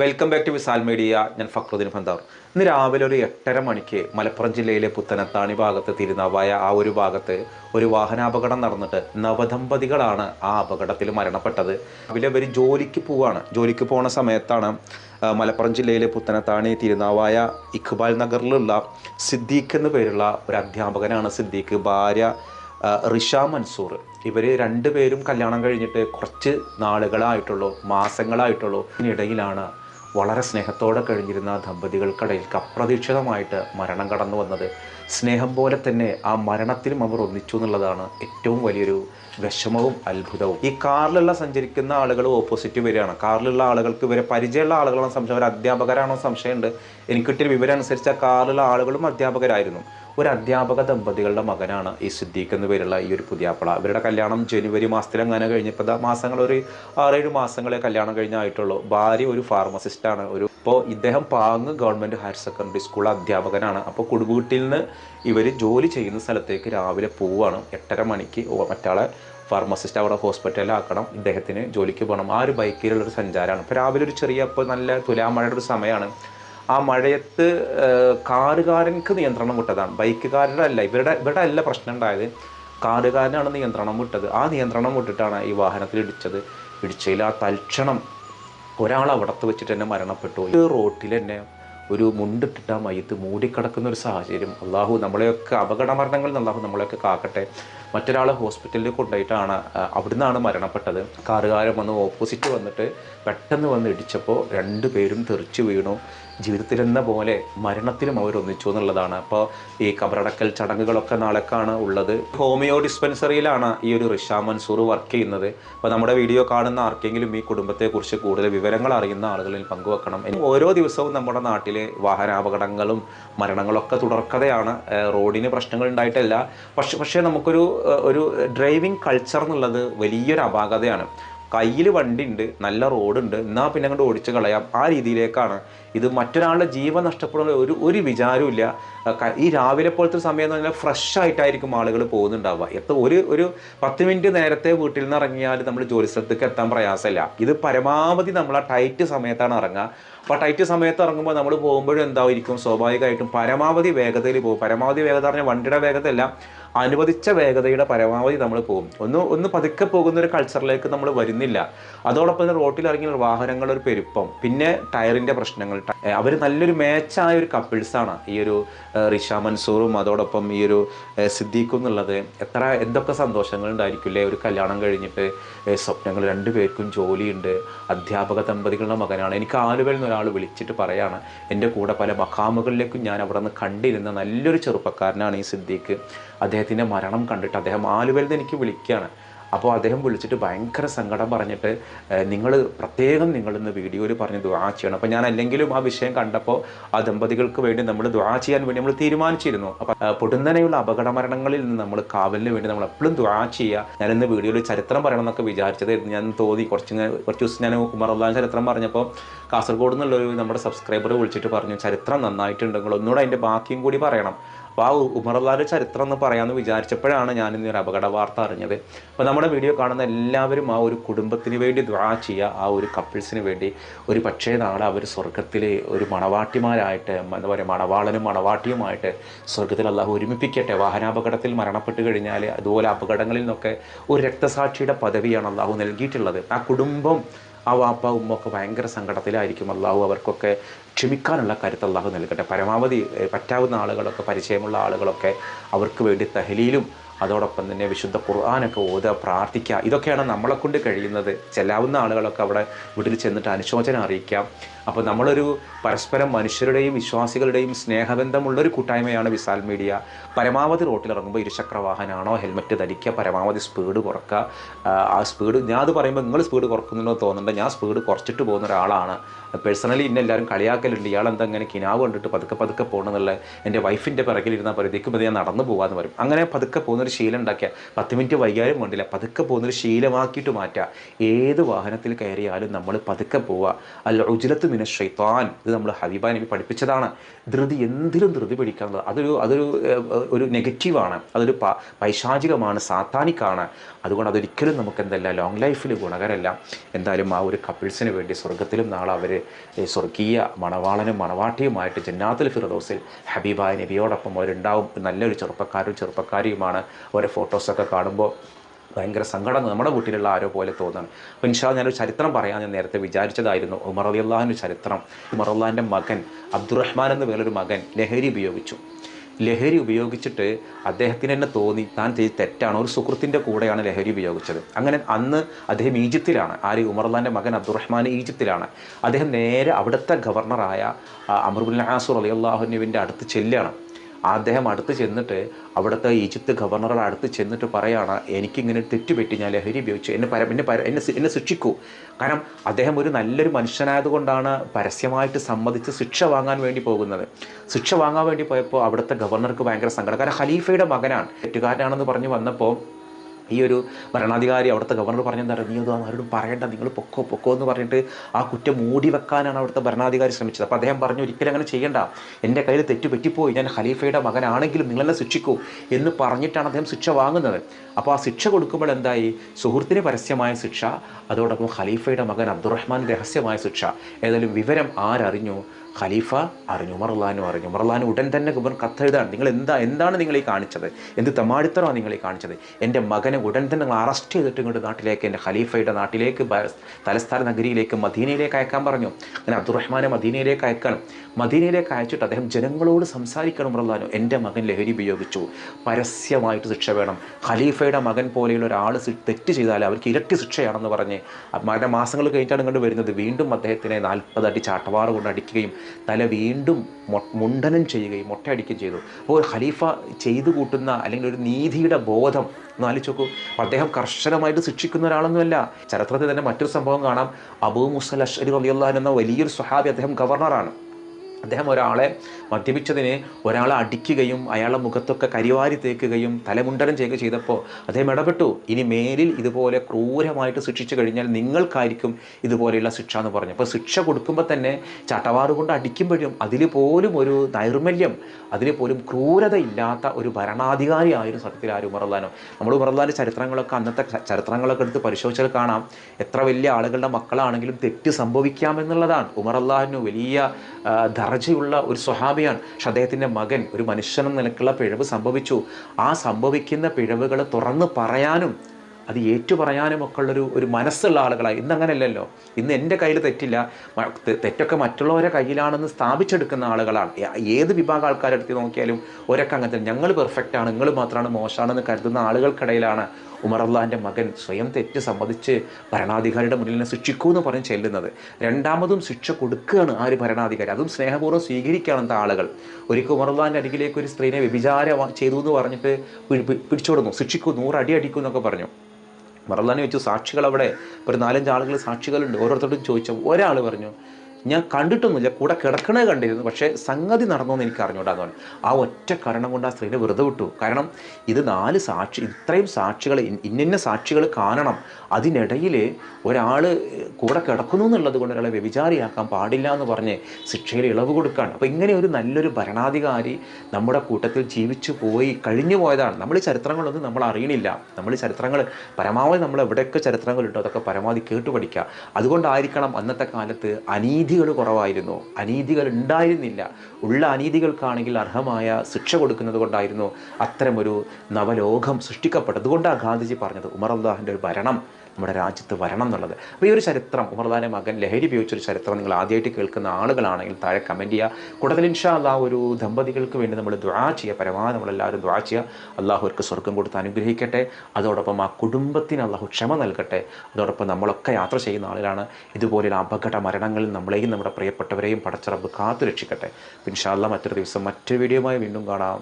Welcome back to Visal media ഞാൻ ഫക്രുദ്ദീൻ ഫന്താർ ഇന്ന് രാവിലെ ഒരു എട്ടര മണിക്ക് മലപ്പുറം ജില്ലയിലെ പുത്തനത്താണി ഭാഗത്ത് തിരുനാവായ ആ ഒരു ഭാഗത്ത് ഒരു വാഹനാപകടം നടന്നിട്ട് നവദമ്പതികളാണ് ആ അപകടത്തിൽ മരണപ്പെട്ടത്. രാവിലെ അവർ ജോലിക്ക് പോവാണ്. ജോലിക്ക് പോണ സമയത്താണ് മലപ്പുറം ജില്ലയിലെ പുത്തനത്താണി തിരുനാവായ ഇഖ്ബാൽ നഗറിലുള്ള സിദ്ദീഖ് എന്ന പേരുള്ള ഒരു അധ്യാപകനാണ് സിദ്ദീഖ്. ഭാര്യ റിഷ മൻസൂർ. ഇവർ രണ്ടുപേരും കല്യാണം കഴിഞ്ഞിട്ട് കുറച്ച് നാളുകളായിട്ടുള്ളൂ മാസങ്ങളായിട്ടുള്ളൂ. ഇതിനിടയിലാണ് വളരെ സ്നേഹത്തോടെ കഴിഞ്ഞിരുന്ന ദമ്പതികൾക്കിടയിൽ അപ്രതീക്ഷിതമായിട്ട് മരണം കടന്നു വന്നത്. സ്നേഹം പോലെ തന്നെ ആ മരണത്തിലും അവർ ഒന്നിച്ചു എന്നുള്ളതാണ് ഏറ്റവും വലിയൊരു വിഷമവും അത്ഭുതവും. ഈ കാറിലുള്ള സഞ്ചരിക്കുന്ന ആളുകൾ ഓപ്പോസിറ്റ് വരികയാണ്. കാറിലുള്ള ആളുകൾക്ക് ഇവരെ പരിചയമുള്ള ആളുകളാണോ സംശയം. അവർ അധ്യാപകരാണോ സംശയമുണ്ട്. എനിക്ക് കിട്ടിയ വിവരം അനുസരിച്ച് ആ കാറിലുള്ള ആളുകളും അധ്യാപകരായിരുന്നു. ഒരു അധ്യാപക ദമ്പതികളുടെ മകനാണ് ഈ സിദ്ദീഖ് എന്ന് പേരുള്ള ഈ ഒരു പുതിയാപ്പള. ഇവരുടെ കല്യാണം ജനുവരി മാസത്തിൽ അങ്ങനെ കഴിഞ്ഞപ്പോൾ മാസങ്ങൾ ഒരു ആറേഴ് മാസങ്ങളെ കല്യാണം കഴിഞ്ഞായിട്ടുള്ളൂ. ഭാര്യ ഒരു ഫാർമസിസ്റ്റാണ് ഒരു ഇപ്പോൾ ഇദ്ദേഹം Pang government higher secondary school അധ്യാപകനാണ്. അപ്പോൾ കുടുകൂട്ടിൽ നിന്ന് ഇവർ ജോലി ചെയ്യുന്ന സ്ഥലത്തേക്ക് രാവിലെ പോവുകയാണ്. എട്ടര മണിക്ക് മറ്റാളെ ഫാർമസിസ്റ്റ് അവിടെ ഹോസ്പിറ്റലിലാക്കണം ഇദ്ദേഹത്തിന് ജോലിക്ക് പോകണം. ആ ഒരു ബൈക്കിലുള്ളൊരു സഞ്ചാരമാണ് അപ്പോൾ രാവിലെ ഒരു ചെറിയ ഇപ്പോൾ നല്ല തുലാമഴയുടെ ഒരു സമയമാണ്. ആ മഴയത്ത് കാറുകാരൻക്ക് നിയന്ത്രണം വിട്ടതാണ്. ബൈക്കുകാരുടെ അല്ല ഇവരുടെ ഇവരുടെ അല്ല പ്രശ്നം ഉണ്ടായത് കാറുകാരനാണ് നിയന്ത്രണം വിട്ടത്. ആ നിയന്ത്രണം വിട്ടിട്ടാണ് ഈ വാഹനത്തിൽ ഇടിച്ചത്. ഇടിച്ചതിൽ ആ തൽക്ഷണം ഒരാൾ അവിടത്ത് വെച്ചിട്ട് തന്നെ മരണപ്പെട്ടു. ഈ റോട്ടിൽ തന്നെ ഒരു മുണ്ടിട്ടിട്ട് ആ മയത്ത് മൂടിക്കിടക്കുന്ന ഒരു സാഹചര്യം. അള്ളാഹു നമ്മളെയൊക്കെ അപകട മരണങ്ങളിൽ നിന്ന് അള്ളാഹു നമ്മളെയൊക്കെ കാക്കട്ടെ. മറ്റൊരാളെ ഹോസ്പിറ്റലിൽ കൊണ്ടുപോയിട്ടാണ് അവിടുന്നാണ് മരണപ്പെട്ടത്. കാറുകാരൻ വന്ന് ഓപ്പോസിറ്റ് വന്നിട്ട് പെട്ടെന്ന് വന്ന് ഇടിച്ചപ്പോൾ രണ്ടു പേരും തെറിച്ചു വീണു. ജീവിതത്തിലെന്ന പോലെ മരണത്തിലും അവർ ഒന്നിച്ചു എന്നുള്ളതാണ്. അപ്പോൾ ഈ കബറടക്കൽ ചടങ്ങുകളൊക്കെ നാളേക്കാണ് ഉള്ളത്. ഹോമിയോ ഡിസ്പെൻസറിയിലാണ് ഈ ഒരു റിഷ മൻസൂർ വർക്ക് ചെയ്യുന്നത്. അപ്പോൾ നമ്മുടെ വീഡിയോ കാണുന്ന ആർക്കെങ്കിലും ഈ കുടുംബത്തെക്കുറിച്ച് കൂടുതൽ വിവരങ്ങൾ അറിയുന്ന ആളുകളിൽ പങ്കുവെക്കണം. ഓരോ ദിവസവും നമ്മുടെ നാട്ടിലെ വാഹനാപകടങ്ങളും മരണങ്ങളൊക്കെ തുടർക്കഥയാണ്. റോഡിന് പ്രശ്നങ്ങൾ ഉണ്ടായിട്ടല്ല. പക്ഷെ പക്ഷേ നമുക്കൊരു ഒരു ഡ്രൈവിംഗ് കൾച്ചർ എന്നുള്ളത് വലിയൊരു അപാകതയാണ്. കയ്യിൽ വണ്ടി ഉണ്ട് നല്ല റോഡുണ്ട് എന്നാൽ പിന്നെ അങ്ങോട്ട് ഓടിച്ച് കളയാം. ആ രീതിയിലേക്കാണ് ഇത് മറ്റൊരാളുടെ ജീവൻ നഷ്ടപ്പെടുന്ന ഒരു ഒരു വിചാരവും ഇല്ല. ഈ രാവിലെ പോലത്തെ സമയം എന്ന് പറഞ്ഞാൽ ഫ്രഷ് ആയിട്ടായിരിക്കും ആളുകൾ പോകുന്നുണ്ടാവുക. എത്ര ഒരു ഒരു പത്ത് മിനിറ്റ് നേരത്തെ വീട്ടിൽ നിന്ന് ഇറങ്ങിയാൽ നമ്മൾ ജോലിസ്ഥലത്തേക്ക് എത്താൻ പ്രയാസമില്ല. ഇത് പരമാവധി നമ്മൾ ആ ടൈറ്റ് സമയത്താണ് ഇറങ്ങുക. അപ്പോൾ ടൈറ്റ് സമയത്ത് ഇറങ്ങുമ്പോൾ നമ്മൾ പോകുമ്പോഴും എന്തായിരിക്കും? സ്വാഭാവികമായിട്ടും പരമാവധി വേഗതയിൽ പോകും. പരമാവധി വേഗത പറഞ്ഞാൽ വണ്ടിയുടെ വേഗതയല്ല. അനുവദിച്ച വേഗതയുടെ പരമാവധി നമ്മൾ പോകും. ഒന്ന് ഒന്ന് പതുക്കെ പോകുന്ന ഒരു കൾച്ചറിലേക്ക് നമ്മൾ വരുന്നില്ല. അതോടൊപ്പം തന്നെ റോട്ടിൽ ഇറങ്ങിയ വാഹനങ്ങളുടെ ഒരു പെരുപ്പം. പിന്നെ ടയറിന്റെ പ്രശ്നങ്ങൾ. അവർ നല്ലൊരു മാച്ചായ ഒരു കപ്പിൾസാണ് ഈ ഒരു റിഷ മൻസൂറും അതോടൊപ്പം ഈ ഒരു സിദ്ദീഖും എന്നുള്ളത്. എത്ര എന്തൊക്കെ സന്തോഷങ്ങൾ ഉണ്ടായിരിക്കില്ലേ ഒരു കല്യാണം കഴിഞ്ഞിട്ട് സ്വപ്നങ്ങൾ രണ്ടുപേർക്കും ജോലിയുണ്ട്. അധ്യാപക ദമ്പതികളുടെ മകനാണ്. എനിക്ക് ആലുവയിൽ നിന്ന് ഒരാൾ വിളിച്ചിട്ട് പറയാണ് എന്റെ കൂടെ പല മഖാമുകളിലേക്കും ഞാൻ അവിടെ നിന്ന് കണ്ടിരുന്ന നല്ലൊരു ചെറുപ്പക്കാരനാണ് ഈ സിദ്ദീഖ്. അദ്ദേഹത്തിന്റെ മരണം കണ്ടിട്ട് അദ്ദേഹം ആലുവയിൽ നിന്ന് എനിക്ക് വിളിക്കുകയാണ്. അപ്പോൾ അദ്ദേഹം വിളിച്ചിട്ട് ഭയങ്കര സങ്കടം പറഞ്ഞിട്ട് നിങ്ങൾ പ്രത്യേകം നിങ്ങളിന്ന് വീഡിയോയിൽ പറഞ്ഞ് ദ്വാ ചെയ്യണം. അപ്പോൾ ഞാൻ അല്ലെങ്കിലും ആ വിഷയം കണ്ടപ്പോൾ ആ ദമ്പതികൾക്ക് വേണ്ടി നമ്മൾ ദ്വാ ചെയ്യാൻ വേണ്ടി നമ്മൾ തീരുമാനിച്ചിരുന്നു. അപ്പോൾ പൊടുന്നനെയുള്ള അപകട മരണങ്ങളിൽ നിന്ന് നമ്മൾ കാവലിന് വേണ്ടി നമ്മൾ എപ്പോഴും ദ്വാ ചെയ്യുക. ഞാൻ ഇന്ന് വീഡിയോയിൽ ചരിത്രം പറയണം എന്നൊക്കെ വിചാരിച്ചത് ഞാൻ തോന്നി. കുറച്ച് കുറച്ച് ദിവസം ഞാൻ ഉമർ ചരിത്രം പറഞ്ഞപ്പോൾ കാസർഗോഡ് നിന്നുള്ളൊരു നമ്മുടെ സബ്സ്ക്രൈബർ വിളിച്ചിട്ട് പറഞ്ഞു ചരിത്രം നന്നായിട്ടുണ്ടെങ്കിൽ ഒന്നുകൂടെ അതിന്റെ ബാക്കിയും കൂടി പറയണം. അപ്പോൾ ആ ഉമറുള്ളാരുടെ ചരിത്രം എന്ന് പറയാമെന്ന് വിചാരിച്ചപ്പോഴാണ് ഞാൻ ഇന്ന് ഒരു അപകട വാർത്ത അറിഞ്ഞത്. അപ്പോൾ നമ്മുടെ വീഡിയോ കാണുന്ന എല്ലാവരും ആ ഒരു കുടുംബത്തിന് വേണ്ടി ദ്വാ ചെയ്യുക ആ ഒരു കപ്പിൾസിന് വേണ്ടി. ഒരു പക്ഷേ നാളെ അവർ സ്വർഗത്തിൽ ഒരു മണവാട്ടിമാരായിട്ട് എന്താ പറയുക മണവാളനും മണവാട്ടിയുമായിട്ട് സ്വർഗത്തിൽ അള്ളാഹു ഒരുമിപ്പിക്കട്ടെ. വാഹനാപകടത്തിൽ മരണപ്പെട്ട് കഴിഞ്ഞാൽ അതുപോലെ അപകടങ്ങളിൽ നിന്നൊക്കെ ഒരു രക്തസാക്ഷിയുടെ പദവിയാണ് അള്ളാഹു നൽകിയിട്ടുള്ളത്. ആ കുടുംബം ആ വാപ്പ ഉമ്മൊക്കെ ഭയങ്കര സങ്കടത്തിലായിരിക്കും. അള്ളാഹു അവർക്കൊക്കെ ക്ഷമിക്കാനുള്ള കരുത്ത് അള്ളാഹു നൽകട്ടെ. പരമാവധി പറ്റാവുന്ന ആളുകളൊക്കെ പരിചയമുള്ള ആളുകളൊക്കെ അവർക്ക് വേണ്ടി തഹലീലും അതോടൊപ്പം തന്നെ വിശുദ്ധ ഖുർആാനൊക്കെ ഓതുക പ്രാർത്ഥിക്കുക ഇതൊക്കെയാണ് നമ്മളെ കൊണ്ട് കഴിയുന്നത്. ചെല്ലാവുന്ന ആളുകളൊക്കെ അവിടെ വീട്ടിൽ ചെന്നിട്ട് അനുശോചനം അറിയിക്കാം. അപ്പോൾ നമ്മളൊരു പരസ്പരം മനുഷ്യരുടെയും വിശ്വാസികളുടെയും സ്നേഹബന്ധമുള്ളൊരു കൂട്ടായ്മയാണ് വിസാൽ മീഡിയ. പരമാവധി റോട്ടിൽ ഇറങ്ങുമ്പോൾ ഇരുചക്ര വാഹനമാണോ ഹെൽമെറ്റ് ധരിക്കുക പരമാവധി സ്പീഡ് കുറക്കുക. ആ, സ്പീഡ് ഞാൻ അത് പറയുമ്പോൾ നിങ്ങൾ സ്പീഡ് കുറക്കുന്നുണ്ടോ തോന്നുന്നുണ്ട് ഞാൻ സ്പീഡ് കുറച്ചിട്ട് പോകുന്ന ഒരാളാണ്. പേഴ്സണലി ഇന്നെ എല്ലാവരും കളിയാക്കലുണ്ട്. ഇയാൾ എന്താ ഇങ്ങനെ കിനാവ് കണ്ടിട്ട് പതുക്കെ പതുക്കെ പോകണമെന്നുള്ള എന്റെ വൈഫിന്റെ പിറകിലിരുന്ന പരിധിക്കും അത് ഞാൻ നടന്നു പോകാമെന്ന് പറയും. അങ്ങനെ പതുക്കെ പോകുന്ന ഒരു ശീലം ഉണ്ടാക്കിയ. പത്ത് മിനിറ്റ് വൈകാരും വേണ്ടില്ല പതുക്കെ പോകുന്നൊരു ശീലമാക്കിയിട്ട് മാറ്റുക ഏത് വാഹനത്തിൽ കയറിയാലും നമ്മൾ പതുക്കെ പോവുക അല്ല ഉജ്ജലത്ത് മിന ഷൈത്താൻ ഇത് നമ്മൾ ഹബീബ നബി പഠിപ്പിച്ചതാണ്. ധൃതി എന്തിലും ധൃതി പിടിക്കാനുള്ളത് അതൊരു അതൊരു ഒരു നെഗറ്റീവാണ്. അതൊരു പൈശാചികമാണ്. സാത്താനിക്കാണ്. അതുകൊണ്ട് അതൊരിക്കലും നമുക്ക് എന്തല്ല ലോങ് ലൈഫിൽ ഗുണകരമല്ല എന്തായാലും ആ ഒരു കപ്പിൾസിന് വേണ്ടി സ്വർഗത്തിലും നാളെ അവർ സ്വർഗീയ മണവാളനും മണവാട്ടിയുമായിട്ട് ജന്നാത്തുൽ ഫിറദോസിൽ ഹബീബായ നബിയോടൊപ്പം അവരുണ്ടാവും. നല്ലൊരു ചെറുപ്പക്കാരും ചെറുപ്പക്കാരിയുമാണ്. അവരെ ഫോട്ടോസൊക്കെ കാണുമ്പോൾ ഭയങ്കര സങ്കടം നമ്മുടെ വീട്ടിലുള്ള ആരോ പോലെ തോന്നുന്നു അപ്പോൾ ഇൻഷാ ഞാനൊരു ചരിത്രം പറയാൻ ഞാൻ നേരത്തെ വിചാരിച്ചതായിരുന്നു. ഉമർ അലി അള്ളാഹിന്റെ ചരിത്രം. ഉമർ അള്ളാഹിന്റെ മകൻ അബ്ദുറഹ്മാൻ എന്ന് പേരൊരു മകൻ ലഹരി ഉപയോഗിച്ചു. ലഹരി ഉപയോഗിച്ചിട്ട് അദ്ദേഹത്തിന് തന്നെ തോന്നി താൻ ചെയ്ത് തെറ്റാണ്. ഒരു സുഹൃത്തിന്റെ കൂടെയാണ് ലഹരി ഉപയോഗിച്ചത്. അങ്ങനെ അന്ന് അദ്ദേഹം ഈജിപ്തിലാണ്. ആര്? ഉമർലാന്റെ മകൻ അബ്ദുറഹ്മാൻ ഈജിപ്തിലാണ്. അദ്ദേഹം നേരെ അവിടുത്തെ ഗവർണറായ അമർബുൽ ആസുർ അലി അള്ളാഹുനുവിന്റെ അടുത്ത് ചെല്ലുകയാണ്. അദ്ദേഹം അടുത്ത് ചെന്നിട്ട് അവിടുത്തെ ഈജിപ്ത് ഗവർണറുടെ അടുത്ത് ചെന്നിട്ട് പറയാണ് എനിക്കിങ്ങനെ തെറ്റുപറ്റി ഞാൻ ലഹരി ഉപയോഗിച്ചു. എന്നെ പര എന്നെ പര എന്നെ എന്നെ ശിക്ഷിക്കൂ. കാരണം അദ്ദേഹം ഒരു നല്ലൊരു മനുഷ്യനായതുകൊണ്ടാണ് പരസ്യമായിട്ട് സമ്മതിച്ച് ശിക്ഷ വാങ്ങാൻ വേണ്ടി പോകുന്നത്. ശിക്ഷ വാങ്ങാൻ വേണ്ടി പോയപ്പോൾ അവിടുത്തെ ഗവർണർക്ക് ഭയങ്കര സങ്കടം. കാരണം ഖലീഫയുടെ മകനാണ്. തെറ്റുകാരനാണെന്ന് പറഞ്ഞ് വന്നപ്പോൾ ഈ ഒരു ഭരണാധികാരി അവിടുത്തെ ഗവർണർ പറഞ്ഞെന്താ നീ അത് ആരോടും പറയണ്ട നിങ്ങൾ പൊക്കോ പൊക്കോ എന്ന് പറഞ്ഞിട്ട് ആ കുറ്റം മൂടി വെക്കാനാണ് അവിടുത്തെ ഭരണാധികാരി ശ്രമിച്ചത്. അപ്പോൾ അദ്ദേഹം പറഞ്ഞു ഒരിക്കലും അങ്ങനെ ചെയ്യണ്ട. എന്റെ കയ്യിൽ തെറ്റ് പറ്റിപ്പോയി ഞാൻ ഖലീഫയുടെ മകനാണെങ്കിലും നിങ്ങളെന്നെ ശിക്ഷിക്കൂ എന്ന് പറഞ്ഞിട്ടാണ് അദ്ദേഹം ശിക്ഷ വാങ്ങുന്നത്. അപ്പോൾ ആ ശിക്ഷ കൊടുക്കുമ്പോൾ എന്തായി? സുഹൃത്തിന് പരസ്യമായ ശിക്ഷ അതോടൊപ്പം ഖലീഫയുടെ മകൻ അബ്ദുറഹ്മാൻ രഹസ്യമായ ശിക്ഷ. ഏതായാലും വിവരം ആരറിഞ്ഞു. ഖലീഫ അറിഞ്ഞു. ഉമർലാനു അറിഞ്ഞു. ഉമർലാനു ഉടൻ തന്നെ ഗുബൻ കത്തെഴുതാണ് നിങ്ങൾ എന്താ എന്താണ് നിങ്ങൾ ഈ കാണിച്ചത്? എന്ത് തമാടിത്തരമാണ് നിങ്ങൾ ഈ കാണിച്ചത്? എന്റെ മകനെ ഉടൻ തന്നെ നിങ്ങൾ അറസ്റ്റ് ചെയ്തിട്ട് ഇങ്ങോട്ട് നാട്ടിലേക്ക് എന്റെ ഖലീഫയുടെ നാട്ടിലേക്ക് തലസ്ഥാന നഗരിയിലേക്ക് മദീനയിലേക്ക് അയക്കാൻ പറഞ്ഞു. അങ്ങനെ അബ്ദുറഹ്മാനെ മദീനയിലേക്ക് അയക്കണം. മദീനയിലേക്ക് അയച്ചിട്ട് അദ്ദേഹം ജനങ്ങളോട് സംസാരിക്കണം ഉമർലാനു എന്റെ മകൻ ലഹരി ഉപയോഗിച്ചു. പരസ്യമായിട്ട് ശിക്ഷ വേണം. ഖലീഫയുടെ മകൻ പോലെയുള്ള ഒരാൾ തെറ്റ് ചെയ്താൽ അവർക്ക് ഇരട്ടി ശിക്ഷയാണെന്ന് പറഞ്ഞ്. മകന്റെ മാസങ്ങൾ കഴിഞ്ഞിട്ടാണ് ഇങ്ങോട്ട് വരുന്നത്. വീണ്ടും അദ്ദേഹത്തിനെ നാൽപ്പത് അടി ചാട്ടവാറ് കൊണ്ട് അടിക്കുകയും തല വീണ്ടും മുണ്ടനം ചെയ്യുകയും മൊട്ടയടിക്കുകയും ചെയ്തു. അപ്പോൾ ഒരു ഖലീഫ ചെയ്തു കൂട്ടുന്ന അല്ലെങ്കിൽ ഒരു നീതിയുടെ ബോധം ഒന്ന് ആലോചിച്ച് നോക്കൂ. അദ്ദേഹം കർശനമായിട്ട് ശിക്ഷിക്കുന്ന ഒരാളൊന്നുമല്ല. ചരിത്രത്തിൽ തന്നെ മറ്റൊരു സംഭവം കാണാം. അബൂ മുസൽ അഷ്രി റളിയല്ലാഹു എന്ന വലിയൊരു സ്വഹാബി അദ്ദേഹം ഗവർണറാണ്. അദ്ദേഹം ഒരാളെ മദ്യപിച്ചതിന് ഒരാളെ അടിക്കുകയും അയാളുടെ മുഖത്തൊക്കെ കരിവാരി തേക്കുകയും തലമുണ്ടനം ചെയ്യുകയും ചെയ്തപ്പോൾ അദ്ദേഹം ഇടപെട്ടു. ഇനി മേലിൽ ഇതുപോലെ ക്രൂരമായിട്ട് ശിക്ഷിച്ചു കഴിഞ്ഞാൽ നിങ്ങൾക്കായിരിക്കും ഇതുപോലെയുള്ള ശിക്ഷ എന്ന് പറഞ്ഞു. അപ്പോൾ ശിക്ഷ കൊടുക്കുമ്പോൾ തന്നെ ചട്ടവാറ് കൊണ്ട് അടിക്കുമ്പോഴും അതിൽ പോലും ഒരു നൈർമല്യം അതിൽ പോലും ക്രൂരതയില്ലാത്ത ഒരു ഭരണാധികാരിയായിരുന്നു സത്യത്തിൽ ആര് ഉമർലാനോ നമ്മൾ ഉമർലാന്റെ ചരിത്രങ്ങളൊക്കെ അന്നത്തെ ചരിത്രങ്ങളൊക്കെ എടുത്ത് പരിശോധിച്ചാൽ കാണാം എത്ര വലിയ ആളുകളുടെ മക്കളാണെങ്കിലും തെറ്റ് സംഭവിക്കാമെന്നുള്ളതാണ് ഉമർ അള്ളാഹിന് വലിയ ആ, ദർജയുള്ള ഒരു സ്വഹാബിയാണ്. പക്ഷെ അദ്ദേഹത്തിന്റെ മകൻ ഒരു മനുഷ്യനെന്ന നിലക്കുള്ള പിഴവ് സംഭവിച്ചു. ആ സംഭവിക്കുന്ന പിഴവുകൾ തുറന്ന് പറയാനും അത് ഏറ്റുപറയാനും ഒക്കെ ഉള്ളൊരു ഒരു മനസ്സുള്ള ആളുകളായി. ഇന്ന് അങ്ങനെയല്ലല്ലോ ഇന്ന് എന്റെ കയ്യിൽ തെറ്റില്ല. തെറ്റൊക്കെ മറ്റുള്ളവരെ കയ്യിലാണെന്ന് സ്ഥാപിച്ചെടുക്കുന്ന ആളുകളാണ്. ഏത് വിഭാഗം ആൾക്കാരെടുത്ത് നോക്കിയാലും ഒരൊക്കെ അങ്ങനത്തെ ഞങ്ങൾ പെർഫെക്റ്റ് ആണ്. നിങ്ങൾ മാത്രമാണ് മോശമാണെന്ന് കരുതുന്ന ആളുകൾക്കിടയിലാണ് ഉമർ അള്ളാഹിന്റെ മകൻ സ്വയം തെറ്റ് സമ്മതിച്ച് ഭരണാധികാരിയുടെ മുന്നിൽ നിന്ന് ശിക്ഷിക്കൂ എന്ന് പറഞ്ഞ് ചെല്ലുന്നത്. രണ്ടാമതും ശിക്ഷ കൊടുക്കുകയാണ് ആ ഒരു ഭരണാധികാരി. അതും സ്നേഹപൂർവം സ്വീകരിക്കുകയാണ് ആളുകൾ. ഒരിക്കൽ ഉമർ അള്ളാഹിന്റെ അരികിലേക്ക് ഒരു സ്ത്രീനെ വ്യഭിചാര ചെയ്തു എന്ന് പറഞ്ഞിട്ട് പിടിച്ചോടുന്നു ശിക്ഷിക്കൂ നൂറ് അടി അടിക്കൂ എന്നൊക്കെ പറഞ്ഞു. മറല്ലാനെ വെച്ചു. സാക്ഷികൾ അവിടെ ഒരു നാലഞ്ച് ആളുകൾ സാക്ഷികളുണ്ട്. ഓരോരുത്തരോടും ചോദിച്ചു. ഒരാൾ പറഞ്ഞു ഞാൻ കണ്ടിട്ടൊന്നുമില്ല. കൂടെ കിടക്കണേ കണ്ടിരുന്നു. പക്ഷേ സംഗതി നടന്നോന്ന് എനിക്ക് അറിഞ്ഞൂടാന്ന് പറഞ്ഞു. ആ ഒറ്റ കാരണം കൊണ്ട് ആ സ്ത്രീനെ വെറുതെ വിട്ടു. കാരണം ഇത് നാല് സാക്ഷി ഇത്രയും സാക്ഷികൾ ഇന്നിന്ന ഇന്ന സാക്ഷികൾ കാണണം. അതിനിടയിൽ ഒരാൾ കൂടെ കിടക്കുന്നു എന്നുള്ളത് കൊണ്ട് ഒരാളെ വ്യഭിചാരിയാക്കാൻ പാടില്ല എന്ന് പറഞ്ഞ് ശിക്ഷയിൽ ഇളവ് കൊടുക്കുകയാണ് അപ്പോൾ ഇങ്ങനെ ഒരു നല്ലൊരു ഭരണാധികാരി നമ്മുടെ കൂട്ടത്തിൽ ജീവിച്ചു പോയി കഴിഞ്ഞു പോയതാണ്. നമ്മൾ ഈ ചരിത്രങ്ങളൊന്നും നമ്മൾ അറിയണില്ല. നമ്മൾ ഈ ചരിത്രങ്ങൾ പരമാവധി നമ്മൾ എവിടെയൊക്കെ ചരിത്രങ്ങളുണ്ടോ അതൊക്കെ പരമാവധി കേട്ടു പഠിക്കുക. അതുകൊണ്ടായിരിക്കണം അന്നത്തെ കാലത്ത് അനീതികൾ കുറവായിരുന്നു. അനീതികൾ ഉണ്ടായിരുന്നില്ല. ഉള്ള അനീതികൾക്കാണെങ്കിൽ അർഹമായ ശിക്ഷ കൊടുക്കുന്നത് കൊണ്ടായിരുന്നു അത്തരമൊരു നവലോകം സൃഷ്ടിക്കപ്പെട്ടത്. അതുകൊണ്ടാണ് ഗാന്ധിജി പറഞ്ഞത് ഉമർ അള്ളാഹിന്റെ ഒരു ഭരണം. നമ്മുടെ രാജ്യത്ത് വരണം എന്നുള്ളത്. അപ്പോൾ ഈ ഒരു ചരിത്രം ഉമർദാന്റെ മകൻ ലഹരി ഉപയോഗിച്ചൊരു ചരിത്രം നിങ്ങൾ ആദ്യമായിട്ട് കേൾക്കുന്ന ആളുകളാണെങ്കിൽ താഴെ കമന്റ് ചെയ്യുക കൂടുതൽ ഇൻഷാ അല്ലാ ഒരു ദമ്പതികൾക്ക് വേണ്ടി നമ്മൾ ദ്വാ ചെയ്യുക പരമാവധി നമ്മളെല്ലാവരും ദ്വാ ചെയ്യുക. അള്ളാഹു അവർക്ക് സ്വർഗം കൊടുത്ത് അനുഗ്രഹിക്കട്ടെ. അതോടൊപ്പം ആ കുടുംബത്തിന് അള്ളാഹു ക്ഷമ നൽകട്ടെ. അതോടൊപ്പം നമ്മളൊക്കെ യാത്ര ചെയ്യുന്ന ആളുകളാണ്. ഇതുപോലെയുള്ള അപകട മരണങ്ങളിൽ നമ്മളെയും നമ്മുടെ പ്രിയപ്പെട്ടവരെയും പടച്ചറബ് കാത്തു രക്ഷിക്കട്ടെ ഇൻഷാ അല്ലാ മറ്റൊരു ദിവസം മറ്റൊരു വീഡിയോയുമായി വീണ്ടും കാണാം.